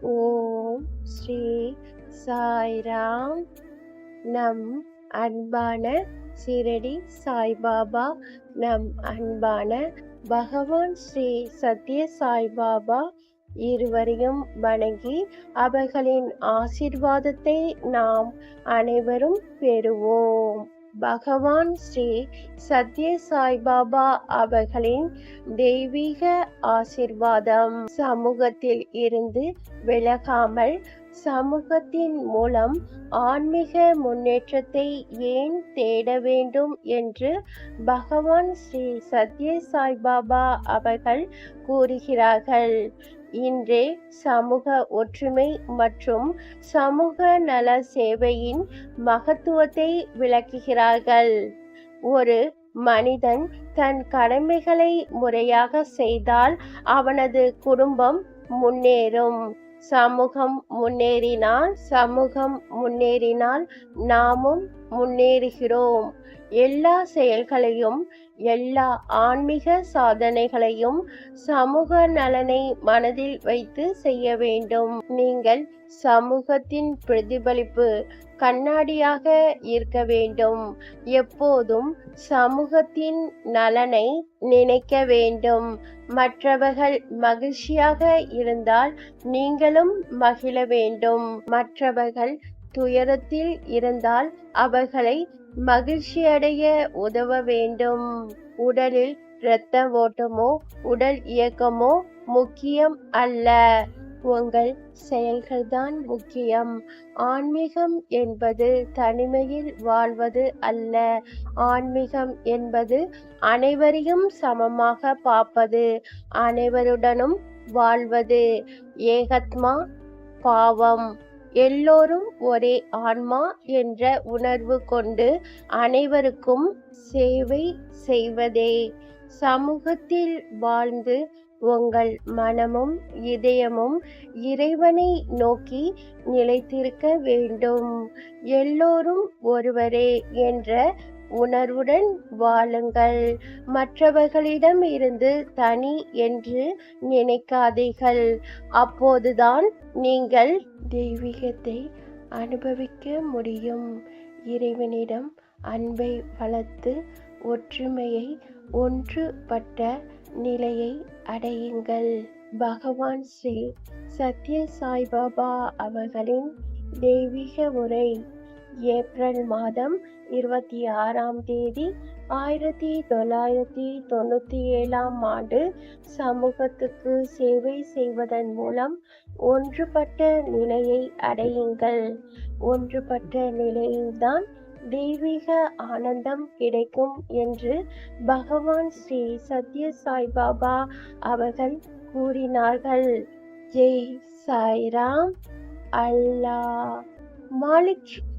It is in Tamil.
ஓம் ஸ்ரீ சாய்ராம். நம் அன்பான சிரடி சாய்பாபா நம் அன்பான பகவான் ஸ்ரீ சத்ய சாய்பாபா இருவரையும் வணங்கி அவர்களின் ஆசிர்வாதத்தை நாம் அனைவரும் பெறுவோம். பகவான் ஸ்ரீ சத்ய சாய்பாபா அவர்களின் தெய்வீக ஆசிர்வாதம். சமூகத்தில் இருந்து விலகாமல் சமூகத்தின் மூலம் ஆன்மீக முன்னேற்றத்தை ஏன் தேட வேண்டும் என்று பகவான் ஸ்ரீ சத்ய சாய்பாபா அவர்கள் கூறுகிறார்கள். இன்றே சமூக ஒற்றுமை மற்றும் சமூக நல சேவையின் மகத்துவத்தை விளக்குகிறார்கள். ஒரு மனிதன் தன் கடமைகளை முறையாக செய்தால் அவனது குடும்பம் முன்னேறும். சமூகம் முன்னேறினால் சமூகம் முன்னேறினால் நாமும் முன்னேறுகிறோம். எல்லா செயல்களையும் எல்லா ஆன்மீக சாதனைகளையும் சமூக நலனை மனதில் வைத்து செய்ய வேண்டும். நீங்கள் சமூகத்தின் பிரதிபலிப்பு கண்ணாடியாக இருக்க வேண்டும். எப்போதும் சமூகத்தின் நலனை நினைக்க வேண்டும். மற்றவர்கள் மகிழ்ச்சியாக இருந்தால் நீங்களும் மகிழ வேண்டும். மற்றவர்கள் துயரத்தில் இருந்தால் அவர்களை மகிழ்ச்சியடைய உதவ வேண்டும். உடலில் இரத்த ஓட்டமோ உடல் இயக்கமோ முக்கியம் அல்ல. உங்கள் செயல்கள்தான் முக்கியம். ஆன்மீகம் என்பது தனிமையில் வாழ்வது அல்ல. ஆன்மீகம் என்பது அனைவரையும் சமமாக பார்ப்பது அனைவருடனும் வாழ்வது. ஏகத்மா பாவம். எல்லோரும் ஒரே ஆன்மா என்ற உணர்வு கொண்டு அனைவருக்கும் சேவை செய்வதே. சமூகத்தில் வாழ்ந்து உங்கள் மனமும் இதயமும் இறைவனை நோக்கி நிலைத்திருக்க வேண்டும். எல்லோரும் ஒருவரே என்ற உணர்வுடன் வாழுங்கள். மற்றவர்களிடம் இருந்து தனி என்று நினைக்காதீர்கள். அப்போதுதான் நீங்கள் தெய்வீகத்தை அனுபவிக்க முடியும். இறைவனிடம் அன்பை வளர்த்து ஒற்றுமையை ஒன்றுபட்ட நிலையை அடையுங்கள். பகவான் ஸ்ரீ சத்ய சாய்பாபா அவர்களின் தெய்வீக உரை. ஏப்ரல் மாதம் இருபத்தி ஆறாம் தேதி ஆயிரத்தி தொள்ளாயிரத்தி தொண்ணூற்றி ஏழாம் ஆண்டு சமூகத்துக்கு சேவை செய்வதன் மூலம் ஒன்றுபட்ட நிலையை அடையுங்கள். ஒன்றுபட்ட நிலையில்தான் தெய்வீக ஆனந்தம் கிடைக்கும் என்று பகவான் ஸ்ரீ சத்ய சாய்பாபா அவர்கள் கூறினார்கள். ஜெய் சாய்ராம். அல்லாஹ். மாலிக்